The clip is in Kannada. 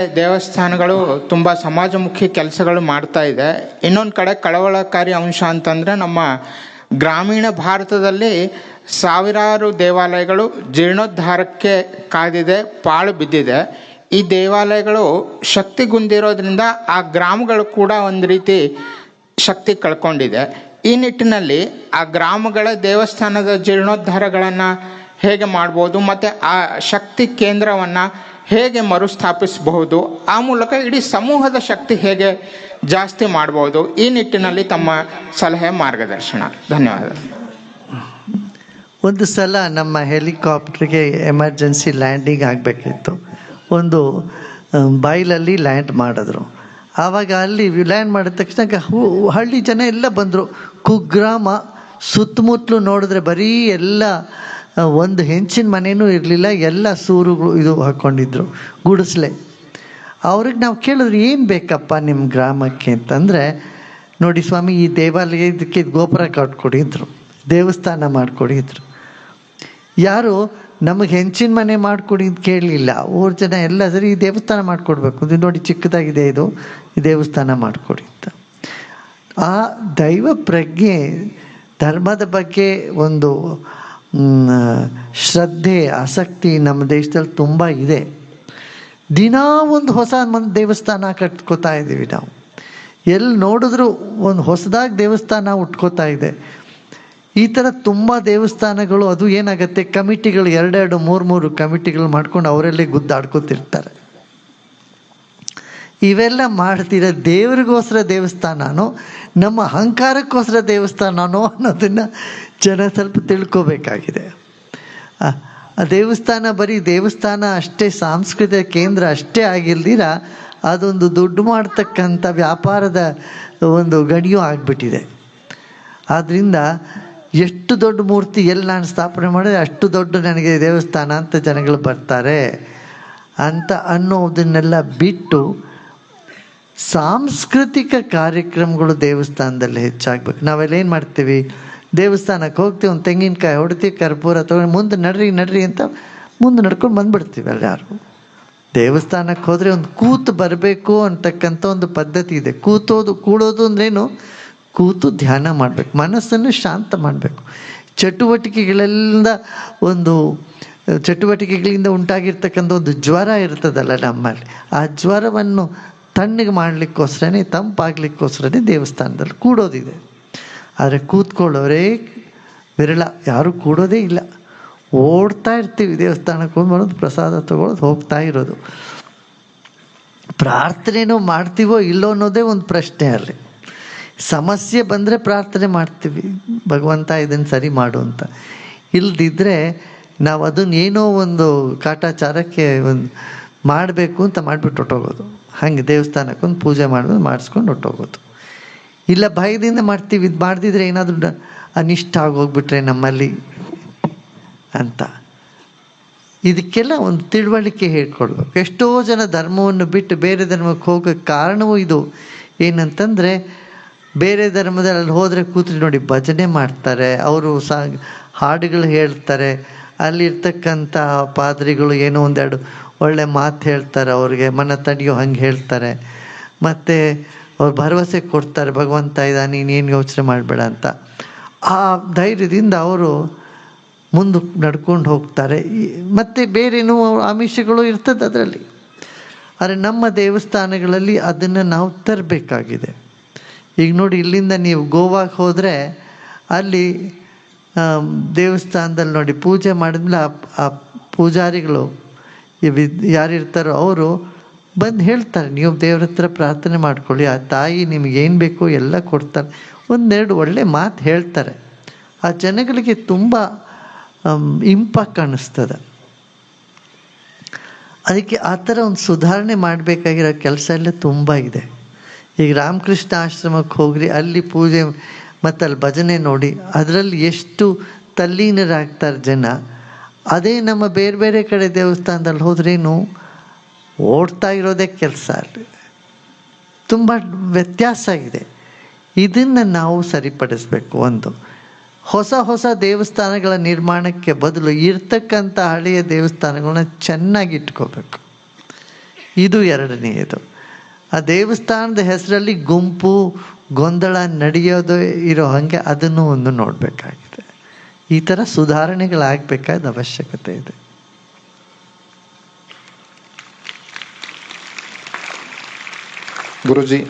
ದೇವಸ್ಥಾನಗಳು ತುಂಬ ಸಮಾಜಮುಖಿ ಕೆಲಸಗಳು ಮಾಡ್ತಾ ಇದೆ. ಇನ್ನೊಂದು ಕಡೆ ಕಳವಳಕಾರಿ ಅಂಶ ಅಂತಂದರೆ ನಮ್ಮ ಗ್ರಾಮೀಣ ಭಾರತದಲ್ಲಿ ಸಾವಿರಾರು ದೇವಾಲಯಗಳು ಜೀರ್ಣೋದ್ಧಾರಕ್ಕೆ ಕಾದಿದೆ, ಪಾಳು ಬಿದ್ದಿದೆ. ಈ ದೇವಾಲಯಗಳು ಶಕ್ತಿಗುಂದಿರೋದ್ರಿಂದ ಆ ಗ್ರಾಮಗಳು ಕೂಡ ಒಂದು ರೀತಿ ಶಕ್ತಿ ಕಳ್ಕೊಂಡಿದೆ. ಈ ನಿಟ್ಟಿನಲ್ಲಿ ಆ ಗ್ರಾಮಗಳ ದೇವಸ್ಥಾನದ ಜೀರ್ಣೋದ್ಧಾರಗಳನ್ನು ಹೇಗೆ ಮಾಡ್ಬೋದು, ಮತ್ತು ಆ ಶಕ್ತಿ ಕೇಂದ್ರವನ್ನು ಹೇಗೆ ಮರುಸ್ಥಾಪಿಸಬಹುದು? ಆ ಮೂಲಕ ಇಡೀ ಸಮೂಹದ ಶಕ್ತಿ ಹೇಗೆ ಜಾಸ್ತಿ ಮಾಡಬಹುದು? ಈ ನಿಟ್ಟಿನಲ್ಲಿ ತಮ್ಮ ಸಲಹೆ ಮಾರ್ಗದರ್ಶನ. ಧನ್ಯವಾದ. ಒಂದು ಸಲ ನಮ್ಮ ಹೆಲಿಕಾಪ್ಟರ್ಗೆ ಎಮರ್ಜೆನ್ಸಿ ಲ್ಯಾಂಡಿಂಗ್ ಆಗಬೇಕಿತ್ತು. ಒಂದು ಬಾಯ್ಲಲ್ಲಿ ಲ್ಯಾಂಡ್ ಮಾಡಿದ್ರು. ಆವಾಗ ಅಲ್ಲಿ ಲ್ಯಾಂಡ್ ಮಾಡಿದ ತಕ್ಷಣ ಹಳ್ಳಿ ಜನ ಎಲ್ಲ ಬಂದರು. ಕುಗ್ರಾಮ ಸುತ್ತಮುತ್ತಲು ನೋಡಿದ್ರೆ ಬರೀ ಎಲ್ಲ ಒಂದು ಹೆಂಚಿನ ಮನೆಯೂ ಇರಲಿಲ್ಲ, ಎಲ್ಲ ಸೂರುಗಳು ಇದು ಹಾಕ್ಕೊಂಡಿದ್ರು ಗುಡಿಸ್ಲೆ. ಅವ್ರಿಗೆ ನಾವು ಕೇಳಿದ್ರು, ಏನು ಬೇಕಪ್ಪ ನಿಮ್ಮ ಗ್ರಾಮಕ್ಕೆ? ಅಂತಂದರೆ, ನೋಡಿ ಸ್ವಾಮಿ, ಈ ದೇವಾಲಯ ಇದಕ್ಕೆ ಗೋಪುರ ಕಟ್ಕೊಡಿದ್ರು, ದೇವಸ್ಥಾನ ಮಾಡಿಕೊಡಿದ್ರು. ಯಾರು, ನಮಗೆ ಹೆಂಚಿನ ಮನೆ ಮಾಡಿಕೊಡಿ ಅಂತ ಕೇಳಲಿಲ್ಲ ಊರ ಜನ ಎಲ್ಲ ಸರಿ ಈ ದೇವಸ್ಥಾನ ಮಾಡಿಕೊಡ್ಬೇಕು, ಇದು ನೋಡಿ ಚಿಕ್ಕದಾಗಿದೆ ಇದು, ಈ ದೇವಸ್ಥಾನ ಮಾಡಿಕೊಡಿ ಅಂತ. ಆ ದೈವ ಪ್ರಜ್ಞೆ, ಧರ್ಮದ ಬಗ್ಗೆ ಒಂದು ಶ್ರದ್ಧೆ, ಆಸಕ್ತಿ ನಮ್ಮ ದೇಶದಲ್ಲಿ ತುಂಬ ಇದೆ. ದಿನಾ ಒಂದು ಹೊಸ ಒಂದು ದೇವಸ್ಥಾನ ಕಟ್ಕೋತಾ ಇದ್ದೀವಿ ನಾವು. ಎಲ್ಲಿ ನೋಡಿದ್ರು ಒಂದು ಹೊಸದಾಗಿ ದೇವಸ್ಥಾನ ಉಟ್ಕೋತಾ ಇದೆ. ಈ ಥರ ತುಂಬ ದೇವಸ್ಥಾನಗಳು, ಅದು ಏನಾಗುತ್ತೆ? ಕಮಿಟಿಗಳು, ಎರಡೆರಡು, ಮೂರು ಮೂರು ಕಮಿಟಿಗಳು ಮಾಡ್ಕೊಂಡು ಅವರಲ್ಲೇ ಗುದ್ದಾಡ್ಕೋತಿರ್ತಾರೆ ಇವೆಲ್ಲ ಮಾಡ್ತಿರೋ ದೇವರಿಗೋಸ್ಕರ ದೇವಸ್ಥಾನನೋ, ನಮ್ಮ ಅಹಂಕಾರಕ್ಕೋಸ್ಕರ ದೇವಸ್ಥಾನನೋ ಅನ್ನೋದನ್ನು ಜನ ಸ್ವಲ್ಪ ತಿಳ್ಕೋಬೇಕಾಗಿದೆ. ಆ ದೇವಸ್ಥಾನ ಬರೀ ದೇವಸ್ಥಾನ ಅಷ್ಟೇ, ಸಾಂಸ್ಕೃತಿಕ ಕೇಂದ್ರ ಅಷ್ಟೇ ಆಗಿಲ್ದಿರ, ಅದೊಂದು ದುಡ್ಡು ಮಾಡ್ತಕ್ಕಂಥ ವ್ಯಾಪಾರದ ಒಂದು ಗಡಿಯೂ ಆಗಿಬಿಟ್ಟಿದೆ. ಆದ್ದರಿಂದ ಎಷ್ಟು ದೊಡ್ಡ ಮೂರ್ತಿ ಎಲ್ಲಿ ನಾನು ಸ್ಥಾಪನೆ ಮಾಡಿದ್ರೆ ಅಷ್ಟು ದೊಡ್ಡ ನನಗೆ ದೇವಸ್ಥಾನ ಅಂತ ಜನಗಳು ಬರ್ತಾರೆ ಅಂತ ಅನ್ನೋದನ್ನೆಲ್ಲ ಬಿಟ್ಟು ಸಾಂಸ್ಕೃತಿಕ ಕಾರ್ಯಕ್ರಮಗಳು ದೇವಸ್ಥಾನದಲ್ಲಿ ಹೆಚ್ಚಾಗಬೇಕು ನಾವೆಲ್ಲ ಏನು ಮಾಡ್ತೀವಿ? ದೇವಸ್ಥಾನಕ್ಕೆ ಹೋಗ್ತೀವಿ, ಒಂದು ತೆಂಗಿನಕಾಯಿ ಹೊಡ್ತೀವಿ, ಕರ್ಪೂರ ತೊಗೊಂಡು ಮುಂದೆ ನಡ್ರಿ ನಡ್ರಿ ಅಂತ ಮುಂದೆ ನಡ್ಕೊಂಡು ಬಂದ್ಬಿಡ್ತೀವಿ ಎಲ್ಲರೂ. ದೇವಸ್ಥಾನಕ್ಕೆ ಹೋದರೆ ಒಂದು ಕೂತು ಬರಬೇಕು ಅಂತಕ್ಕಂಥ ಒಂದು ಪದ್ಧತಿ ಇದೆ. ಕೂತೋದು, ಕೂಡೋದು ಅಂದ್ರೇನು? ಕೂತು ಧ್ಯಾನ ಮಾಡಬೇಕು, ಮನಸ್ಸನ್ನು ಶಾಂತ ಮಾಡಬೇಕು. ಚಟುವಟಿಕೆಗಳೆಲ್ಲ ಒಂದು, ಚಟುವಟಿಕೆಗಳಿಂದ ಉಂಟಾಗಿರ್ತಕ್ಕಂಥ ಒಂದು ಜ್ವರ ಇರ್ತದಲ್ಲ ನಮ್ಮಲ್ಲಿ, ಆ ಜ್ವರವನ್ನು ತಣ್ಣಗೆ ಮಾಡಲಿಕ್ಕೋಸ್ಕರನೇ, ತಂಪಾಗಲಿಕ್ಕೋಸ್ಕರನೇ ದೇವಸ್ಥಾನದಲ್ಲಿ ಕೂಡೋದಿದೆ. ಆದರೆ ಕೂತ್ಕೊಳ್ಳೋರೇ ವಿರಳ, ಯಾರೂ ಕೂಡೋದೇ ಇಲ್ಲ. ಓಡ್ತಾ ಇರ್ತೀವಿ ದೇವಸ್ಥಾನಕ್ಕೆ ಹೋಗಿ ಬರೋದು ಪ್ರಸಾದ ತಗೊಳ್ಳೋದು ಹೋಗ್ತಾ ಇರೋದು. ಪ್ರಾರ್ಥನೆನೂ ಮಾಡ್ತೀವೋ ಇಲ್ಲೋ ಅನ್ನೋದೇ ಒಂದು ಪ್ರಶ್ನೆ ಅಲ್ಲಿ. ಸಮಸ್ಯೆ ಬಂದರೆ ಪ್ರಾರ್ಥನೆ ಮಾಡ್ತೀವಿ. ಭಗವಂತ ಇದನ್ನು ಸರಿ ಮಾಡು ಅಂತ. ಇಲ್ದಿದ್ರೆ ನಾವು ಅದನ್ನ ಏನೋ ಒಂದು ಕಾಟಾಚಾರಕ್ಕೆ ಒಂದು ಮಾಡಬೇಕು ಅಂತ ಮಾಡಿಬಿಟ್ಟು ಹೊಟ್ಟೋಗೋದು ಹಾಗೆ ದೇವಸ್ಥಾನಕ್ಕೊಂದು ಪೂಜೆ ಮಾಡೋದು, ಮಾಡಿಸ್ಕೊಂಡು ಹೊಟ್ಟೋಗೋದು ಇಲ್ಲ, ಭಯದಿಂದ ಮಾಡ್ತೀವಿ, ಇದು ಮಾಡ್ದಿದ್ರೆ ಏನಾದರೂ ಅನಿಷ್ಟ ಆಗೋಗ್ಬಿಟ್ರೆ ನಮ್ಮಲ್ಲಿ ಅಂತ. ಇದಕ್ಕೆಲ್ಲ ಒಂದು ತಿಳುವಳಿಕೆ ಹೇಳ್ಕೊಡ್ಬೇಕು. ಎಷ್ಟೋ ಜನ ಧರ್ಮವನ್ನು ಬಿಟ್ಟು ಬೇರೆ ಧರ್ಮಕ್ಕೆ ಹೋಗೋಕ್ಕೆ ಕಾರಣವೂ ಇದು. ಏನಂತಂದರೆ, ಬೇರೆ ಧರ್ಮದಲ್ಲಿ ಹೋದರೆ ಕೂತ್ರಿ ನೋಡಿ ಭಜನೆ ಮಾಡ್ತಾರೆ, ಅವರು ಸಾ, ಹಾಡುಗಳು ಹೇಳ್ತಾರೆ, ಅಲ್ಲಿರ್ತಕ್ಕಂಥ ಪಾದ್ರಿಗಳು ಏನೋ ಒಂದೆರಡು ಒಳ್ಳೆ ಮಾತು ಹೇಳ್ತಾರೆ, ಅವ್ರಿಗೆ ಮನ ತಡೆಯೋ ಹಂಗೆ ಹೇಳ್ತಾರೆ. ಮತ್ತು ಅವ್ರು ಭರವಸೆ ಕೊಡ್ತಾರೆ, ಭಗವಂತ ಇದ್ದಾನೆ ನೀನೇನು ಯೋಚನೆ ಮಾಡಬೇಡ ಅಂತ. ಆ ಧೈರ್ಯದಿಂದ ಅವರು ಮುಂದೆ ನಡ್ಕೊಂಡು ಹೋಗ್ತಾರೆ. ಮತ್ತು ಬೇರೆನೂ ಆಮಿಷಗಳು ಇರ್ತದೆ ಅದರಲ್ಲಿ. ಆದರೆ ನಮ್ಮ ದೇವಸ್ಥಾನಗಳಲ್ಲಿ ಅದನ್ನು ನಾವು ತರಬೇಕಾಗಿದೆ. ಈಗ ನೋಡಿ, ಇಲ್ಲಿಂದ ನೀವು ಗೋವಾಗೆ ಹೋದರೆ ಅಲ್ಲಿ ದೇವಸ್ಥಾನದಲ್ಲಿ ನೋಡಿ, ಪೂಜೆ ಮಾಡಿದ್ಮೇಲೆ ಆ ಪೂಜಾರಿಗಳು ಯಾರಿರ್ತಾರೋ ಅವರು ಬಂದು ಹೇಳ್ತಾರೆ ನೀವು ದೇವ್ರ ಹತ್ರ ಪ್ರಾರ್ಥನೆ ಮಾಡ್ಕೊಳ್ಳಿ, ಆ ತಾಯಿ ನಿಮ್ಗೆ ಏನು ಬೇಕೋ ಎಲ್ಲ ಕೊಡ್ತಾರೆ ಒಂದೆರಡು ಒಳ್ಳೆ ಮಾತು ಹೇಳ್ತಾರೆ. ಆ ಜನಗಳಿಗೆ ತುಂಬ ಇಂಪಾಗಿ ಕಾಣಿಸ್ತದೆ. ಅದಕ್ಕೆ ಆ ಥರ ಒಂದು ಸುಧಾರಣೆ ಮಾಡಬೇಕಾಗಿರೋ ಕೆಲಸ ಎಲ್ಲ ತುಂಬ ಇದೆ. ಈಗ ರಾಮಕೃಷ್ಣ ಆಶ್ರಮಕ್ಕೆ ಹೋಗ್ರಿ, ಅಲ್ಲಿ ಪೂಜೆ ಮತ್ತು ಅಲ್ಲಿ ಭಜನೆ ನೋಡಿ, ಅದರಲ್ಲಿ ಎಷ್ಟು ತಲ್ಲೀನರಾಗ್ತಾರೆ ಜನ. ಅದೇ ನಮ್ಮ ಬೇರೆ ಬೇರೆ ಕಡೆ ದೇವಸ್ಥಾನದಲ್ಲಿ ಹೋದ್ರೇನು ಓಡ್ತಾ ಇರೋದೇ ಕೆಲಸ ಅಲ್ಲಿ. ತುಂಬ ವ್ಯತ್ಯಾಸ ಇದೆ. ಇದನ್ನು ನಾವು ಸರಿಪಡಿಸ್ಬೇಕು ಒಂದು. ಹೊಸ ಹೊಸ ದೇವಸ್ಥಾನಗಳ ನಿರ್ಮಾಣಕ್ಕೆ ಬದಲು ಇರ್ತಕ್ಕಂಥ ಹಳೆಯ ದೇವಸ್ಥಾನಗಳನ್ನ ಚೆನ್ನಾಗಿ ಇಟ್ಕೋಬೇಕು. ಇದು ಎರಡನೆಯದು. ಆ ದೇವಸ್ಥಾನದ ಹೆಸರಲ್ಲಿ ಗುಂಪು ಗೊಂದಲ ನಡೆಯೋದು ಇರೋ ಹಾಗೆ ಅದನ್ನು ಒಂದು ನೋಡಬೇಕಾಗಿದೆ. ಈ ಥರ ಸುಧಾರಣೆಗಳಾಗಬೇಕಾದ ಅವಶ್ಯಕತೆ ಇದೆ. Guruji.